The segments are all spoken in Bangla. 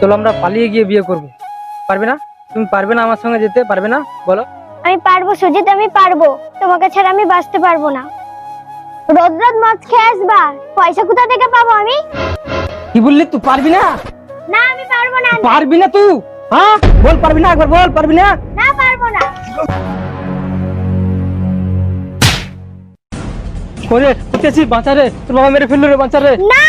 চলো আমরা পালিয়ে গিয়ে বিয়ে করব। পারবে না? তুমি পারবে না আমার সঙ্গে যেতে? পারবে না? বলো। আমি পারব সুজিত আমি পারব। তোমাকে ছাড়া আমি বাঁচতে পারব না। রোদ রোদ মাছ খেয়ে আসবা। পয়সা কোথা থেকে পাবো আমি? কি বললি তুই? পারবি না? না আমি পারব না পারবি না তুই? হ্যাঁ? বল পারবি না? একবার বল পারবি না? না পারব না। করে উঠেছি বাঁচা রে। তোর বাবা মেরে ফেলল রে বাঁচা রে। না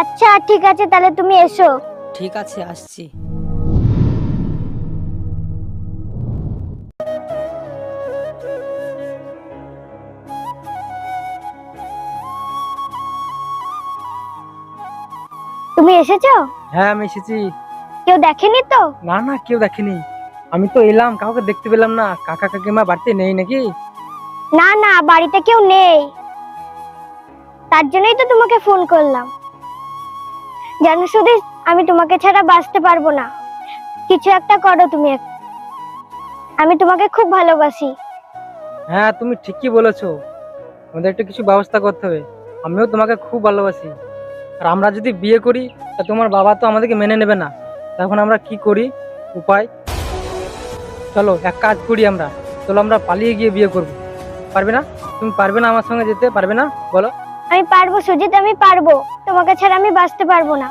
আচ্ছা ঠিক আছে তাহলে তুমি এসো। ঠিক আছে আসছি। তুমি এসেছ? হ্যাঁ আমি এসেছি। কেউ দেখেনি তো? না না কেউ দেখেনি। আমি তো এলাম কাউকে দেখতে পেলাম না। কাকা কাকিমা বাড়িতে নেই নাকি? না না বাড়িতে কেউ নেই। তার জন্যই তো তোমাকে ফোন করলাম। জানো শুধু আমি তোমাকে ছাড়া বাঁচতে পারব না। কিছু একটা করো তুমি আমি তোমাকে খুব ভালোবাসি। হ্যাঁ তুমি ঠিকই বলেছ। আমাদের একটু কিছু ব্যবস্থা করতে হবে। আমিও তোমাকে খুব ভালোবাসি। আর আমরা যদি বিয়ে করি তা তোমার বাবা তো আমাদেরকে মেনে নেবে না। তখন আমরা কি করি? উপায়? চলো এক কাজ করি আমরা। চলো আমরা পালিয়ে গিয়ে বিয়ে করব। পারবে না? তুমি পারবে না আমার সঙ্গে যেতে? পারবে না? বলো। আমি পারব সুজিত আমি পারব। তোমাকে ছাড়া আমি বাঁচতে পারব না।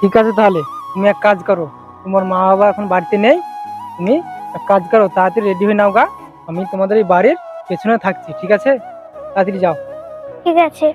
ঠিক আছে তাহলে তুমি এক কাজ করো। তোমার মা বাবা এখন বাড়িতে নেই তুমি এক কাজ করো তাড়াতাড়ি রেডি হয়ে নাও গা। আমি তোমাদের এই বাড়ির পেছনে থাকছি ঠিক আছে? তাড়াতাড়ি যাও। ঠিক আছে।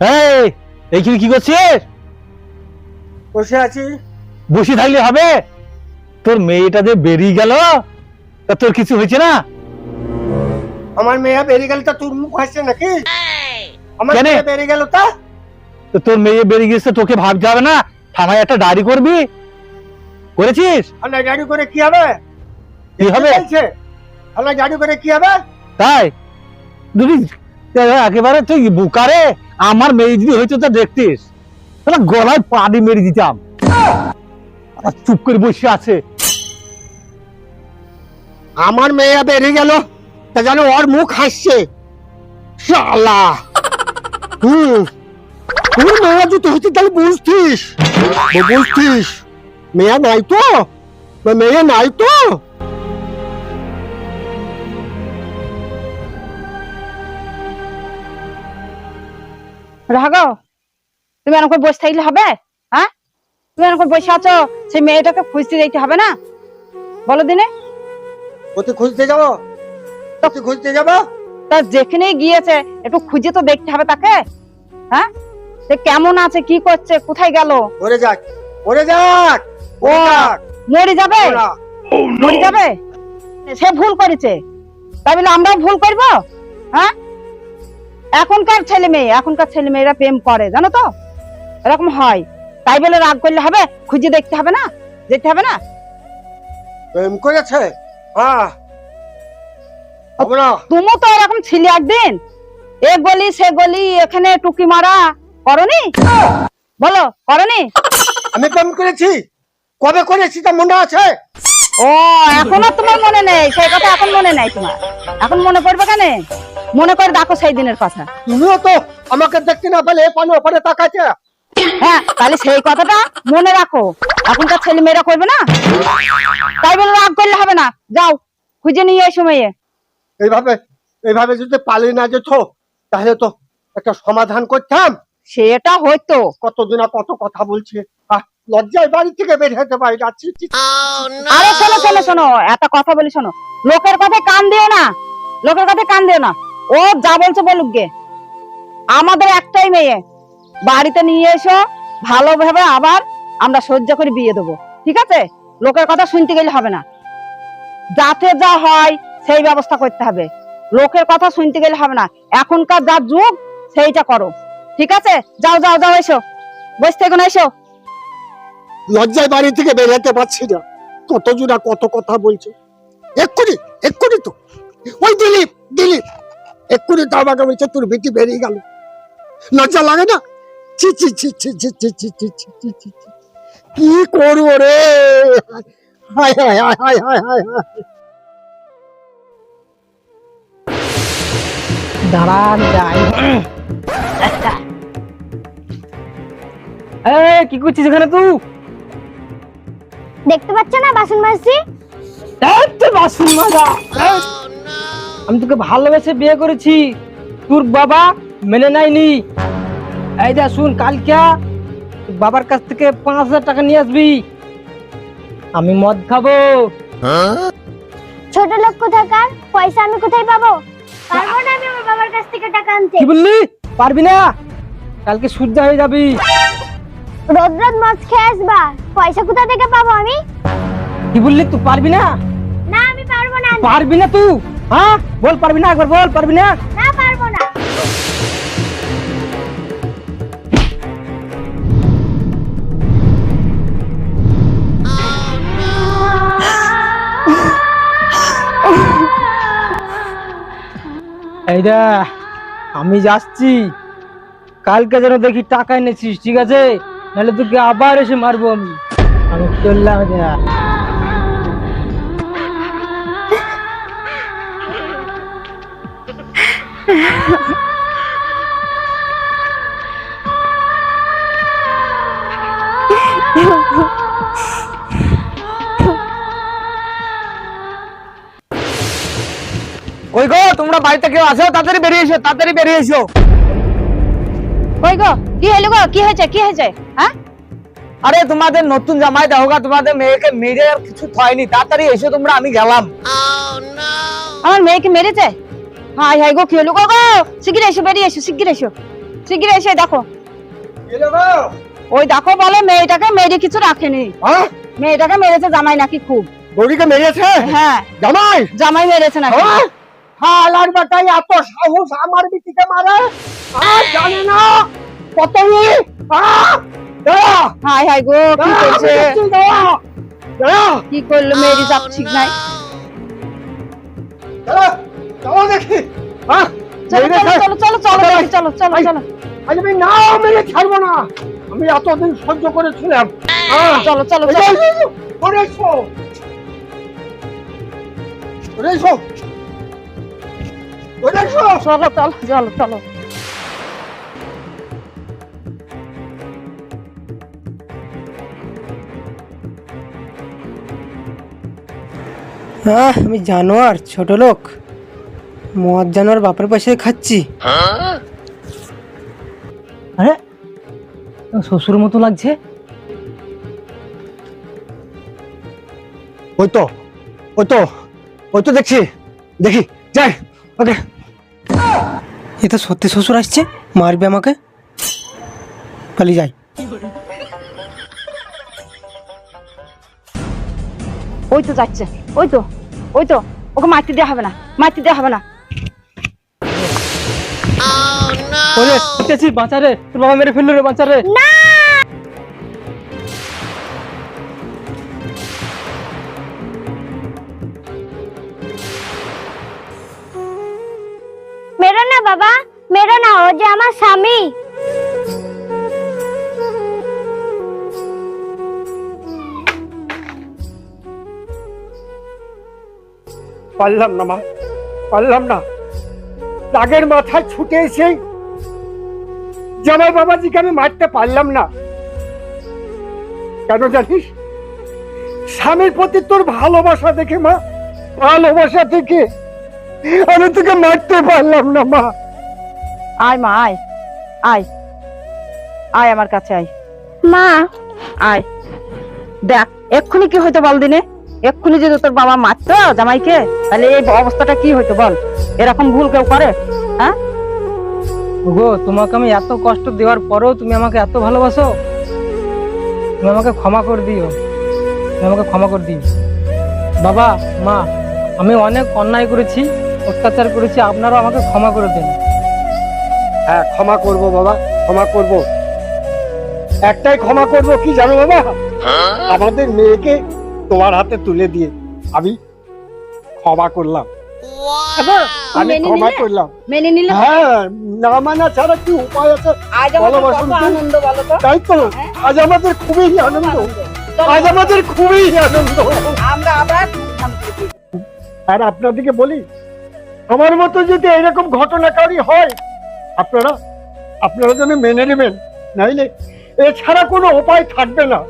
এই এইখানে কি করছিস? বসে আছি। বসে থাকলে হবে? তোর মেয়েটা যে বেরিয়ে গেল তা তোর কিছু হয়েছে না? আমার মেয়ে বেরিয়ে গেল তা তোর মুখ হাসছে নাকি? আমার মেয়ে বেরিয়ে গেল তা? তো তোর মেয়ে বেরিয়ে গেছে তোকে ভাবতে হবে না? থানায় একটা ডায়েরি করবি? করেছিস? থানায় গাড়ি করে কি হবে? কি হবে? থানায় গাড়ি করে কি হবে? তাই? দুটি একেবারে তুই বুকারে, আমার মেয়ে যদি হইতো তা দেখতিস। তাহলে গলায় পানি মেরে দিতাম। চুপ করে বসে আছে। আমার মেয়ে বেরিয়ে গেল, তা জানো ওর মুখ হাসছে। শালা। হুম। তোর মেয়ে যদি হচ্ছে, তাহলে বুঝতিস। বুঝতিস। মেয়ে নাই তো? মেয়ে নাই তো? রাঘব তুমি এরকম বসে থাকলে হবে হ্যাঁ তুমি এরকম বসে আছো সেই মেয়েটাকে খুঁজতে যেতে হবে না? বলো দিনে। ওতে খুঁজতে যাব। তোকে খুঁজতে যাব? তা যেখানেই গিয়েছে একটু খুঁজে তো দেখতে হবে তাকে হ্যাঁ সে কেমন আছে কি করছে কোথায় গেল? ওরে যাক ওরে যাক ও মরে যাবে? মরে। যাবে? সে ভুল করেছে। তাই বলে আমরাও ভুল করব? হ্যাঁ এখনকার ছেলে মেয়ে এখনকার ছেলে মেয়েরা প্রেম করে জানো তো? এরকম হয়। তাই বলে রাগ করলে হবে? খুঁজে দেখতে হবে না? যেতে হবে না? প্রেম করেছে? তুমি তো এরকম ছিলে একদিন। এ গলি সে গলি এখানে টুকি মারা। করনি? বলো করনি? আমি প্রেম করেছি। কবে করেছি তা মনে আছে? ও এখনও তোমার মনে নেই? সেই কথা এখন মনে নাই তোমার। এখন মনে পড়বে কেন? মনে করে দেখো সেই দিনের কথা। তুমিও তো আমাকে দেখতে না পেলে পানি ওপরে তাকাচ্ছে হ্যাঁ তাহলে সেই কথাটা মনে রাখো। এখনকার ছেলে মেয়েরা করবে না? তাই বলে রাগ করলে হবে না। যাও খুঁজে নিয়ে এসো মেয়ে। এইভাবে এইভাবে যদি পালিয়ে না যেত তাহলে তো একটা সমাধান করতাম। সেটা হয়তো। কতদিন কত কথা বলছে? আহ, লজ্জায় বাড়ি থেকে বের হতে পারি না। ছি। আরে শোনো শোনো শোনো একটা কথা বলি শোনো। লোকের কথায় কান দিও না। লোকের কথায় কান দিও না। ও যা বলছে বলুক গে। আমাদের একটাই মেয়ে। বাড়িতে নিয়ে এসো ভালোভাবে আবার আমরা সহ্য করে বিয়ে দেবো। ঠিক আছে? লোকের কথা শুনতে গেলে হবে না। যাতে যা হয় সেই ব্যবস্থা করতে হবে। লোকের কথা শুনতে গেলে হবে না। এখনকার যা যুগ সেইটা করো। ঠিক আছে? যাও যাও যাও এসো। বসে থেকে এসো। লজ্জায় বাড়ি থেকে বেরোতে পারছি না কত জোড়া কত কথা বলছে এক্ষুনি এক্ষুনি তো ওই দিলীপ দিলীপ এক্ষুনি তো আমাকে বলছে তোর বেটি বেরিয়ে গেল লজ্জা লাগে না ছি ছি ছি ছি ছি ছি ছি ছি ছি ছি ছি ছি। কি করব রে হায় হায় হায় হায় হায় হায় হায় দাঁড়ান যাই এ কি করছিস এখানে তুই দেখতে পাচ্ছ না বাসন মাজছি? বাসন মাজা। আমি তোকে ভালোবেসে বিয়ে করেছি। তোর বাবা মেনে নেয়নি। এই দা শুন কালকে বাবার কাছ থেকে পাঁচ হাজার টাকা নিয়ে আসবি। আমি মদ খাব। ছোট লোক কোথায় কোথাকার পয়সা আমি কোথায় পাবো? পারব না আমি আমার বাবার কাছ থেকে টাকা আনতে। কি বললি? পারবি না? কালকে সূর্য হয়ে যাবি। রোদ রোদ মাছ খেয়ে আসবা। পয়সা কোথা থেকে পাবো আমি? কি বললি তুই পারবি না? না আমি পারব না পারবি না তুই? হ্যাঁ? বল পারবি না একবার বল পারবি না? না পারব না। এই আমি যাচ্ছি। কালকে যেন দেখি টাকা এনেছিস ঠিক আছে? নাহলে তোকে আবার এসে মারবো আমি। আমি চললাম ওই গো তোমরা বাড়িতে কেউ আছো? তাড়াতাড়ি বেরিয়ে এসো তাড়াতাড়ি বেরিয়ে এসো। ওই গো? কি হলো গো? কি হয়েছে? কি হয়েছে? হ্যাঁ? আরে তোমাদের নতুন জামাই দেওগা তোমাদের মেয়েকে মেরে আর কিছু হয়নি তাড়াতাড়ি এসো তোমরা আমি গেলাম। আমার মেয়েকে মেরেছে? হাই হাই গো কি হলো গো? গো শিগগির এসো বেরিয়ে এসো শিগগির এসো। শিগগির এসে দেখো। ওই দেখো বলে মেয়েটাকে মেরে কিছু রাখেনি। হ্যাঁ? মেয়েটাকে মেরেছে জামাই নাকি খুব। গৌরীকে মেরেছে? হ্যাঁ। জামাই? জামাই মেরেছে নাকি। হ্যাঁ? হালার বাটাই এত সাহস আমার বিটিকে মারে। আর জানে না পতঙ্গি দাঁড়া! হাই হাই গো কি করছে? কি করল মেরি যাব ঠিক নাই? চলো চলো চলো চলো চলো চলো আমি না মেরে ছাড়বো না। আমি এতদিন সহ্য করেছিলাম। চলো চলো চলো। চলো চলো চলো চলো। হ্যাঁ আমি জানোয়ার ছোট লোক। মদ জানোয়ার বাপের পয়সায় খাচ্ছি। আরে শ্বশুর মতো লাগছে? ওই তো ওই তো ওই তো দেখছি। দেখি যাই ওকে। এ তো সত্যি শ্বশুর আসছে মারবে আমাকে? পালিয়ে যাই। ওই তো যাচ্ছে ওই তো। ওই তো ওকে মারতে দেওয়া হবে না মারতে দেওয়া হবে না। ওরে উঠেছি বাঁচা রে তোর বাবা মেরে ফেলল রে বাঁচা রে। মেরো না বাবা মেরো না ও যে আমার স্বামী। পারলাম না মা। পারলাম না। রাগের মাথায় ছুটে এসে জামাই বাবাজিকে আমি মারতে পারলাম না। কেন জানিস? স্বামীর প্রতি তোর ভালোবাসা দেখে মা ভালোবাসা থেকে আমি তোকে মারতে পারলাম না মা। আয় মা আয়। আয়। আয় আমার কাছে আয়। মা। আয়। দেখ এক্ষুনি কি হইতো বল দিনে এক্ষুনি যদি তোর বাবা মারতো জামাইকে তাহলে এই অবস্থাটা কি হইতো বল? এরকম ভুল কেউ করে? হ্যাঁ? গো তোমাকে আমি এত কষ্ট দেওয়ার পরেও তুমি আমাকে এত ভালোবাসো? তুমি আমাকে ক্ষমা করে দিও। তুমি আমাকে ক্ষমা করে দিও। বাবা মা আমি অনেক অন্যায় করেছি অত্যাচার করেছি আপনারাও আমাকে ক্ষমা করে দিন। হ্যাঁ ক্ষমা করব বাবা ক্ষমা করব। একটাই ক্ষমা করব কি জানো বাবা? আমাদের মেয়েকে তোমার হাতে তুলে দিয়ে আমি ক্ষমা করলাম। হ্যাঁ, আমি ক্ষমা করলাম। মেনে নিলে হ্যাঁ না মানা ছাড়া কি উপায় আছে? আজ আনন্দ বলো তো? তাই তো। আজ আমাদের খুবই আনন্দ। আজ আমাদের খুবই আনন্দ। আমরা আবার আর আপনাদেরকে বলি আমার মতো যদি এরকম ঘটনাকারী হয় আপনারা আপনারা যেন মেনে নেবেন। নাইলে এছাড়া কোনো উপায় থাকবে না।